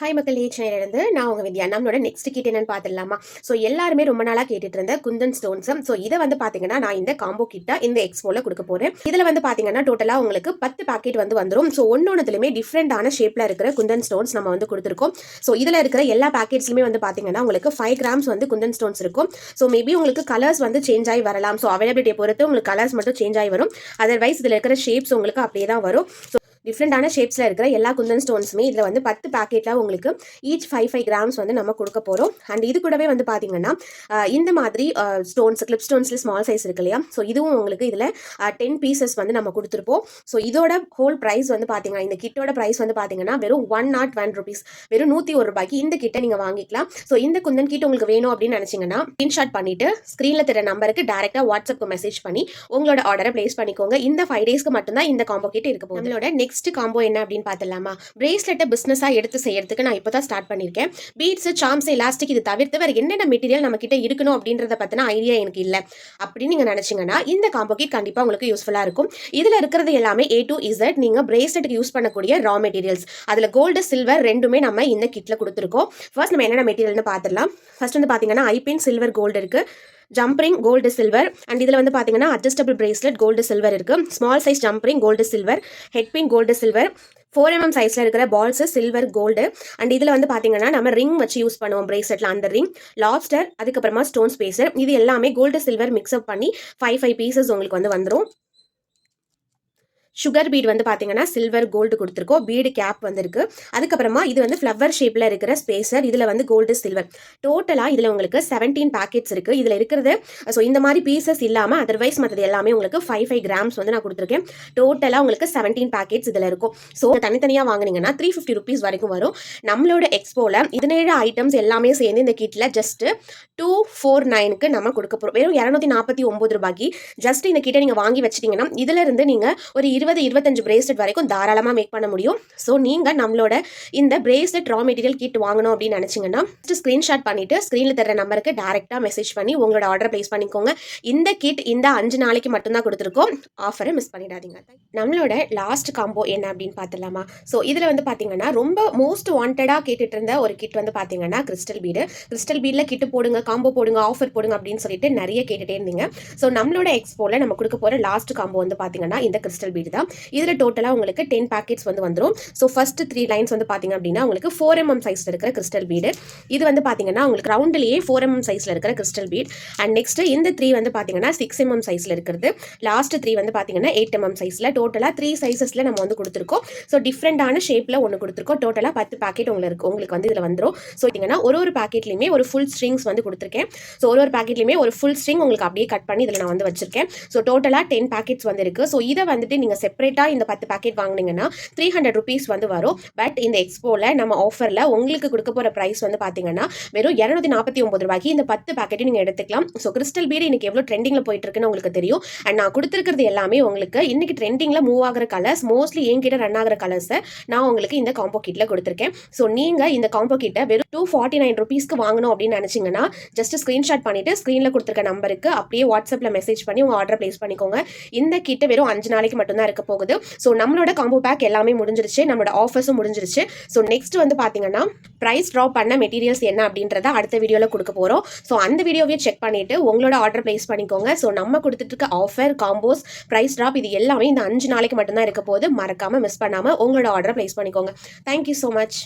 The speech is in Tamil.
ஹாய் மக்கள். இருந்து நான் உங்கள் வித்யா. நம்மளோட நெக்ஸ்ட் கிட் என்னன்னு பார்த்துடலாமா? ஸோ எல்லாருமே ரொம்ப நாளாக கேட்டுட்டு இருந்த குந்தன் ஸ்டோன்ஸும் ஸோ இதை வந்து பார்த்தீங்கன்னா நான் இந்த காம்போ கிட்ட இந்த எக்ஸ்போவில் கொடுக்க போகிறேன் இதில் வந்து பார்த்தீங்கன்னா டோட்டலாக உங்களுக்கு பத்து பாக்கெட் வந்து வந்துடும் ஸோ ஒன்னொன்றுலையுமே டிஃப்ரெண்டான ஷேப்பில் இருக்கிற குந்தன் ஸ்டோன்ஸ் நம்ம வந்து கொடுத்துருக்கோம். ஸோ இதில் இருக்கிற எல்லா பேக்கெட்ஸ்லையுமே வந்து பார்த்தீங்கன்னா உங்களுக்கு ஃபைவ் கிராம்ஸ் வந்து குந்தன் ஸ்டோன்ஸ் இருக்கும். ஸோ மேபி உங்களுக்கு கலர்ஸ் வந்து சேஞ்ச் ஆகி வரலாம். ஸோ அவைலபிலிட்டியை பொறுத்து உங்களுக்கு கலர்ஸ் மட்டும் சேஞ்ச் ஆகி வரும். அதர்வைஸ் இதில் இருக்கிற ஷேப்ஸ் உங்களுக்கு அப்படியே தான் வரும். ஸோ டிஃப்ரெண்டான ஷேப்ஸில் இருக்கிற எல்லா குந்தன் ஸ்டோன்ஸுமே இதில் வந்து பத்து பேக்கெட்டில் உங்களுக்கு ஈச் ஃபைவ் ஃபைவ் கிராம்ஸ் வந்து நம்ம கொடுக்க போகிறோம் அண்ட் இது கூடவே வந்து பார்த்தீங்கன்னா இந்த மாதிரி ஸ்டோன்ஸ் கிளிப் ஸ்டோன்ஸில் ஸ்மால் சைஸ் இருக்கு இல்லையா? ஸோ இதுவும் உங்களுக்கு இதில் டென் பீசஸ் வந்து நம்ம கொடுத்துருப்போம். ஸோ இதோட ஹோல் ப்ரைஸ் வந்து பார்த்தீங்கன்னா இந்த கிட்டோட ப்ரைஸ் வந்து பார்த்தீங்கன்னா வெறும் ஒன் நாட் ஒன் ருபீஸ் வெறும் நூற்றி ஒரு ரூபாய்க்கு இந்த கிட்டை நீங்கள் வாங்கிக்கலாம். ஸோ இந்த குந்தன் கிட் உங்களுக்கு வேணும் அப்படின்னு நினச்சிங்கன்னா ஸ்க்ரீன்ஷாட் பண்ணிட்டு ஸ்க்ரீனில் தர நம்பருக்கு டேரெக்டாக வாட்ஸ்அப்க்கு மெசேஜ் பண்ணி உங்களோட ஆர்டரை ப்ளேஸ் பண்ணிக்கோங்க. இந்த ஃபைவ் டேஸ்க்கு மட்டும்தான் இந்த காம்போ கிட் இருக்க போகுது. நெக்ஸ்ட் நெக்ஸ்ட் காம்போ என்ன அப்படின்னு பார்த்துலாமா பிரேஸ்லெட்டை பிஸ்னஸாக எடுத்து செய்யறதுக்கு நான் இப்போ தான் ஸ்டார்ட் பண்ணியிருக்கேன். பீட்ஸ் சாம்ஸ் எலாஸ்டிக் இது தவிர்த்து வேறு என்னென்ன மெட்டீரியல் நம்மக்கிட்ட இருக்கணும் அப்படின்றத பற்றின ஐடியா எனக்கு இல்லை. அப்படின்னு நீங்கள் நினச்சிங்கன்னா இந்த காம்போ கிட் கண்டிப்பாக உங்களுக்கு யூஸ்ஃபுல்லாக இருக்கும். இதில் இருக்கிறது எல்லாமே ஏ டு இசட் நீங்கள் பிரேஸ்லெட்டுக்கு யூஸ் பண்ணக்கூடிய ரா மெட்டீரியல்ஸ் அதில் கோல்டு சில்வர் ரெண்டுமே நம்ம இந்த கிட்டில் கொடுத்துருக்கோம். ஃபர்ஸ்ட் நம்ம என்னென்ன மெட்டீரியல்னு பார்த்துடலாம். ஃபர்ஸ்ட் வந்து பார்த்தீங்கன்னா ஐபின் சில்வர் கோல்டு இருக்குது jump ring gold silver and இதில் வந்து பார்த்தீங்கன்னா அட்ஜஸ்டபிள் பிரேஸ்லெட் கோல்டு சில்வர் இருக்குது small size jump ring gold silver head pin gold silver four mm சைஸில் இருக்கிற பால்ஸு சில்வர் கோல்டு அண்ட் இதில் வந்து பார்த்தீங்கன்னா நம்ம ரிங் வச்சு யூஸ் பண்ணுவோம் பிரேஸ்லெட்டில் அந்த ரிங் லாப்ஸ்டர் அதுக்கப்புறமா ஸ்டோன் ஸ்பேசர் இது எல்லாமே கோல்டு சில்வர் மிக்ஸ்அப் பண்ணி ஃபைவ் ஃபைவ் பீசஸ் உங்களுக்கு வந்து வந்துடும் சுகர் பீட் வந்து பார்த்தீங்கன்னா சில்வர் கோல்டு கொடுத்துருக்கோம். பீடு கேப் வந்திருக்கு. அதுக்கப்புறமா இது வந்து ஃப்ளவர் ஷேப்பில் இருக்கிற ஸ்பேசர் இதில் வந்து கோல்டு சில்வர் டோட்டலாக இதில் உங்களுக்கு செவன்டீன் பேக்கெட்ஸ் இருக்குது இதில் இருக்கிறது ஸோ இந்த மாதிரி பீசஸ் இல்லாமல் அதர்வைஸ் மற்றது எல்லாமே உங்களுக்கு ஃபைவ் ஃபைவ் கிராம்ஸ் வந்து நான் கொடுத்துருக்கேன். டோட்டலாக உங்களுக்கு செவன்டீன் பேக்கெட்ஸ் இதில் இருக்கும். ஸோ தனித்தனியாக வாங்குனீங்கன்னா த்ரீ ஃபிஃப்டி ருபீஸ் வரைக்கும் வரும். நம்மளோட எக்ஸ்போவில் பதினேழு ஐட்டம்ஸ் எல்லாமே சேர்ந்து இந்த கிட்டில் ஜஸ்ட்டு டூ ஃபோர் நைனுக்கு நம்ம கொடுக்க போகிறோம் வெறும் இரநூத்தி நாற்பத்தி ஒம்பது ரூபாய்க்கு ஜஸ்ட் இந்த கிட்டே நீங்கள் வாங்கி வச்சிட்டிங்கன்னா இதிலிருந்து நீங்கள் ஒரு இரு இருபது இருபத்தஞ்சு பிரேஸ்லெட் வரைக்கும் தாராளமாக மேக் பண்ண முடியும். ஸோ நீங்கள் நம்மளோட இந்த பிரேஸ்லெட் ரா மெட்டீரியல் கிட் வாங்கணும் அப்படின்னு நினச்சிங்கன்னா ஜஸ்ட் ஸ்க்ரீன்ஷாட் பண்ணிவிட்டு ஸ்க்ரீனில் தர நம்பருக்கு டேரெக்டாக மெசேஜ் பண்ணி உங்களோட ஆர்டர் ப்ளேஸ் பண்ணிக்கோங்க. இந்த கிட் இந்த அஞ்சு நாளைக்கு மட்டும்தான் கொடுத்துருக்கோம். ஆஃபரை மிஸ் பண்ணிடாதீங்க. நம்மளோட லாஸ்ட் காம்போ என்ன அப்படின்னு பார்த்துலாமா ஸோ இதில் வந்து பார்த்தீங்கன்னா ரொம்ப மோஸ்ட் வாண்டடாக கேட்டுட்டு இருந்த ஒரு கிட் வந்து பார்த்தீங்கன்னா கிறிஸ்டல் பீடு கிறிஸ்டல் பீடில் கிட்டு போடுங்க காம்போ போடுங்க ஆஃபர் போடுங்க அப்படின்னு சொல்லிட்டு நிறைய கேட்டுகிட்டே இருந்தீங்க. ஸோ நம்மளோட எக்ஸ்போவில் நம்ம கொடுக்க போகிற லாஸ்ட் காம்போ வந்து பார்த்தீங்கன்னா இந்த கிறிஸ்டல் பீடு தான். இதில் டோட்டலாக உங்களுக்கு டென் பேக்கெட்ஸ் வந்து வந்துடும் ஸோ ஃபர்ஸ்ட் த்ரீ லைன்ஸ் வந்து பார்த்திங்க அப்படின்னா உங்களுக்கு ஃபோர் எம்எம் சைஸில் இருக்கிற கிறிஸ்டல் பீடு இது வந்து பார்த்தீங்கன்னா உங்களுக்கு ரவுண்ட்லேயே ஃபோர் எம்எம் சைஸில் இருக்கிற கிறிஸ்டல் பீட் அண்ட் நெக்ஸ்ட் இந்த த்ரீ வந்து பார்த்தீங்கன்னா சிக்ஸ் எம்எம் சைஸில் இருக்கிறது. லாஸ்ட் த்ரீ வந்து பார்த்தீங்கன்னா எயிட் எம்எம் சைஸில் டோட்டலாக த்ரீ சைஸஸில் நம்ம வந்து கொடுத்துருக்கோம். ஸோ டிஃப்ரெண்டான ஷேப்பில் ஒன்று கொடுத்துருக்கோம். டோட்டலாக பத்து பேக்கெட் உங்களுக்கு உங்களுக்கு வந்து இதில் வந்துடும் ஸோ பார்த்திங்கன்னா ஒரு ஒரு பேக்கெட்லையுமே ஒரு ஃபுல் ஸ்ட்ரிங்ஸ் வந்து கொடுத்துருக்கேன். ஸோ ஒரு ஒரு பேக்கெட்லையுமே ஒரு ஃபுல் ஸ்ட்ரிங் உங்களுக்கு அப்படியே கட் பண்ணி இதில் நான் வந்து வச்சிருக்கேன். ஸோ டோட்டலாக டென் பேக்கெட்ஸ் வந்து இருக்குது ஸோ இதை வந்துட்டு நீங்கள் செப்பரேட்டாக இந்த பத்து பேக்கெட் வாங்குனீங்கன்னா த்ரீ ஹண்ட்ரட் ருபீஸ் வந்து வரும். பட் இந்த எக்ஸ்போவில் நம்ம ஆஃபரில் உங்களுக்கு கொடுக்க போகிற ப்ரைஸ் வந்து பார்த்தீங்கன்னா வெறும் இரநூத்தி நாற்பத்தி ஒம்பது ரூபாய்க்கு இந்த பத்து பேக்கெட்டையும் நீங்கள் எடுத்துக்கலாம். ஸோ கிறிஸ்டல் பீர் இன்னைக்கு எவ்வளோ ட்ரெண்டிங்கில் போயிட்டு இருக்குன்னு உங்களுக்கு தெரியும். அண்ட் நான் கொடுத்துருக்கிறது எல்லாமே உங்களுக்கு இன்னைக்கு ட்ரெண்டிங்கில் மூவ் ஆகிற கலர்ஸ் மோஸ்ட்லி என்கிட்ட ரன் ஆகிற கலர்ஸை நான் உங்களுக்கு இந்த காம்போ கிட்டில் கொடுத்துருக்கேன். ஸோ நீங்கள் இந்த காம்போ கிட்டை வெறும் டூ ஃபார்ட்டி நைன் ருபீஸ்க்கு வாங்கணும் அப்படின்னு நினச்சிங்கன்னா ஜஸ்ட் ஸ்க்ரீன்ஷாட் பண்ணிவிட்டு ஸ்க்ரீனில் கொடுத்துருக்க நம்பருக்கு அப்படியே வாட்ஸ்அப்பில் மெசேஜ் பண்ணி உங்கள் ஆர்டர் ப்ளேஸ் பண்ணிக்கோங்க. இந்த கிட்ட வெறும் அஞ்சு நாளைக்கு மட்டும்தான் இருக்க போகுது. ஸோ நம்மளோட காம்போ பேக் எல்லாமே முடிஞ்சிருச்சு. நம்மளோட ஆஃபர்ஸும் முடிஞ்சிருச்சு. ஸோ நெக்ஸ்ட் வந்து பார்த்தீங்கன்னா ப்ரைஸ் ட்ராப் பண்ண மெட்டீரியல்ஸ் என்ன அப்படின்றத அடுத்த வீடியோவில் கொடுக்க போகிறோம் ஸோ அந்த வீடியோவையும் செக் பண்ணிவிட்டு உங்களோட ஆர்டர் ப்ளேஸ் பண்ணிக்கோங்க. ஸோ நம்ம கொடுத்துட்டு இருக்க ஆஃபர் காம்போஸ் ப்ரைஸ் ட்ராப் இது எல்லாமே இந்த அஞ்சு நாளைக்கு மட்டும்தான் இருக்க போது மறக்காமல் மிஸ் பண்ணாமல் உங்களோட ஆர்டர் ப்ளேஸ் பண்ணிக்கோங்க. Thank you so much